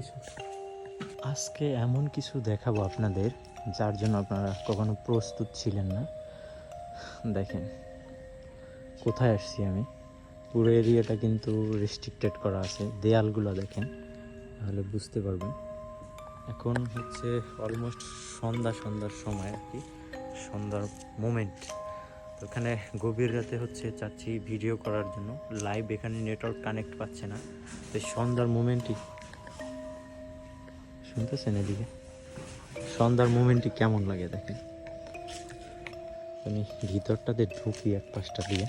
কিছু। আজকে এমন কিছু দেখাবো আপনাদের, যার জন্য আপনারা কখনো প্রস্তুত ছিলেন না। দেখেন, কোথায় আসছি আমি? পুরো এরিয়াটা কিন্তু রেস্ট্রিক্টেড করা আছে। দেয়ালগুলো দেখেন, তাহলে বুঝতে পারবেন। এখন হচ্ছে অলমোস্ট সন্ধ্যা, সন্ধ্যার সময় আর কি। সন্ধ্যার মোমেন্ট তো এখানে গভীর রাতে হচ্ছে চাচ্ছি ভিডিও করার জন্য। লাইভ এখানে নেটওয়ার্ক কানেক্ট পাচ্ছে না। তো সন্ধ্যার মোমেন্টই শুনতেছেন এদিকে? সন্ধ্যার মোমেন্টই কেমন লাগে দেখেন। আমি ভিতরটাতে ঢুকি এক পাশটা দিয়ে।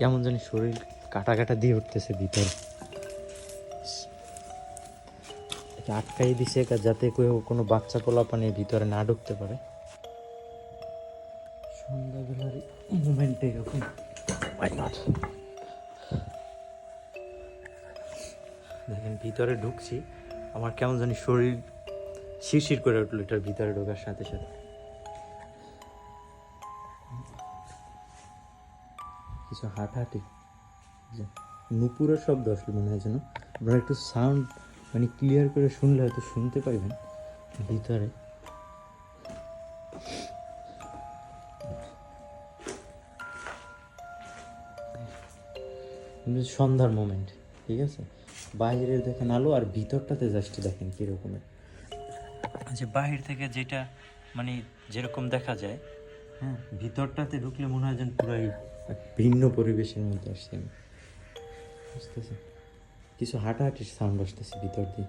কেমন জানি শরীর কাটা কাটা দিয়ে উঠতেছে ভিতরে। আটকাই দিছে যাতে কেউ কোনো বাচ্চা পোলা পানি ভিতরে না ঢুকতে পারে। সন্ধ্যাবেলার মুমেন্ট এরকম। দেখেন, ভিতরে ঢুকছি। আমার কেমন জানি শরীর শিরশির করে উঠল এটার ভিতরে ঢোকার সাথে সাথে। কিছু হাঁটাহাঁটি? নুপুরের শব্দ আসলে মনে হয় যেন। আপনারা একটু সাউন্ড মানে ক্লিয়ার করে শুনলে হয়তো শুনতে পারবেন ভিতরে। সন্ধ্যার মোমেন্ট ঠিক আছে? বাইরে দেখেন আলো আর ভিতরটাতে জাস্ট দেখেন কীরকমের যে বাহির থেকে যেটা মানে যেরকম দেখা যায় হ্যাঁ ভিতরটাতে ঢুকলে মনে হয় যেন পুরাই ভিন্ন পরিবেশের মধ্যে আসছে আমি। বুঝতেছি কিছু হাঁটাহাঁটির সাউন্ড আসতেছে ভিতর দিয়ে।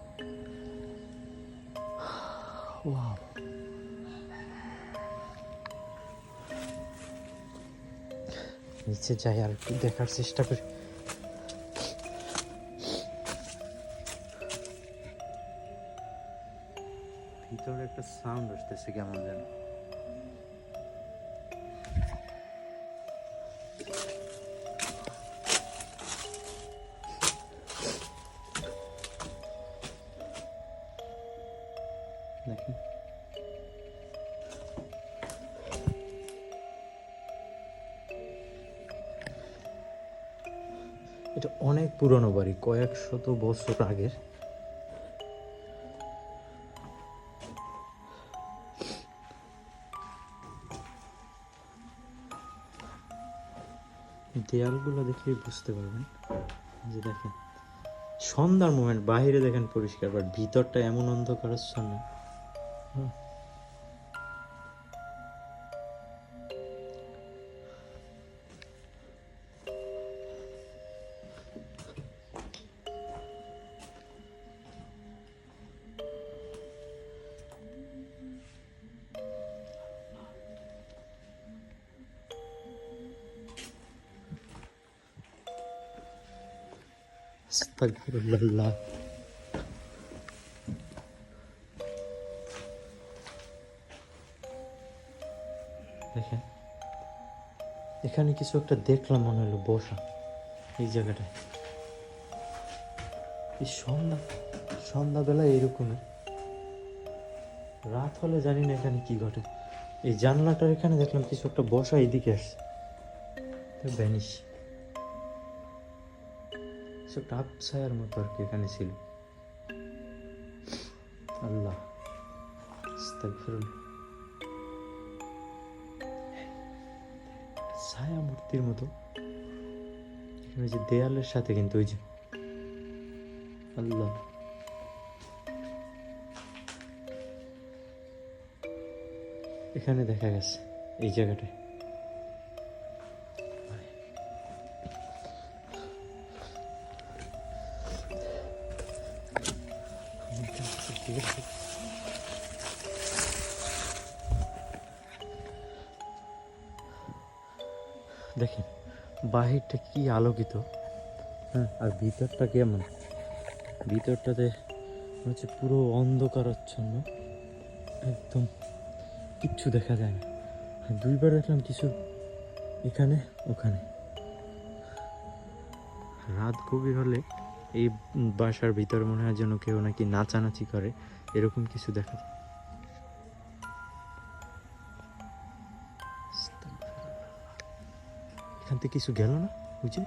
Wow. নিচে যাই আর একটু দেখার চেষ্টা করি ভিতরে একটা সাউন্ড আসতেছে কেমন যেন দেখেন। এটা অনেক পুরনো বাড়ি, কয়েক শত বছর আগের। দেয়ালগুলো দেখলেই বুঝতে পারবেন যে দেখেন, সন্ধ্যার মোমেন্ট বাইরে দেখেন পরিষ্কার বাট ভিতরটা এমন অন্ধকারাচ্ছন্ন Astagfirullahaladzim. দেখেন। এখানে কিছু একটা দেখলাম মনে হলো, বসা। এই জায়গাটায়। এই সন্ধ্যা, সন্ধ্যাবেলা এরকমের রাত হলে জানি না এখানে কি ঘটে। এই জানলাটার এখানে দেখলাম কিছু একটা বসা এইদিকে আসছে। ভ্যানিশ। একটা আপসায়ার মতো আর কি এখানে ছিল। আল্লাহ ছায়া মূর্তির মতো। এখানে যে দেয়ালের সাথে কিন্তু ওই যে আল্লাহ। এখানে দেখা গেছে এই জায়গাটায় Thank you. দেখেন, বাহিরটা কি আলোকিত? হ্যাঁ আর ভিতরটা কেমন? ভিতরটাতে হচ্ছে পুরো অন্ধকারাচ্ছন্ন। একদম কিচ্ছু দেখা যায় না। দুইবার দেখলাম কিছু এখানে, ওখানে। রাত গভীর হলে এই বাসার ভিতর মনে হয় যেন কেউ নাকি নাচানাচি করে, এরকম কিছু দেখা যায়। এখান থেকে কিছু গেল না বুঝে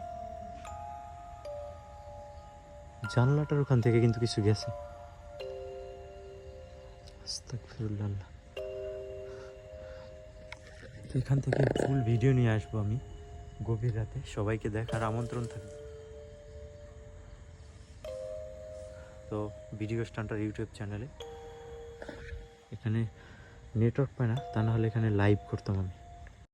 জানলাটার ওখান থেকে কিন্তু কিছু গেছে। এখান থেকে ফুল ভিডিও নিয়ে আসব আমি গভীর রাতে। সবাইকে দেখার আমন্ত্রণ থাকবে তো ভিডিও স্ট্যান্ডার ইউটিউব চ্যানেলে এখানে নেটওয়ার্ক পায় না, তা না হলে এখানে লাইভ করতাম আমি।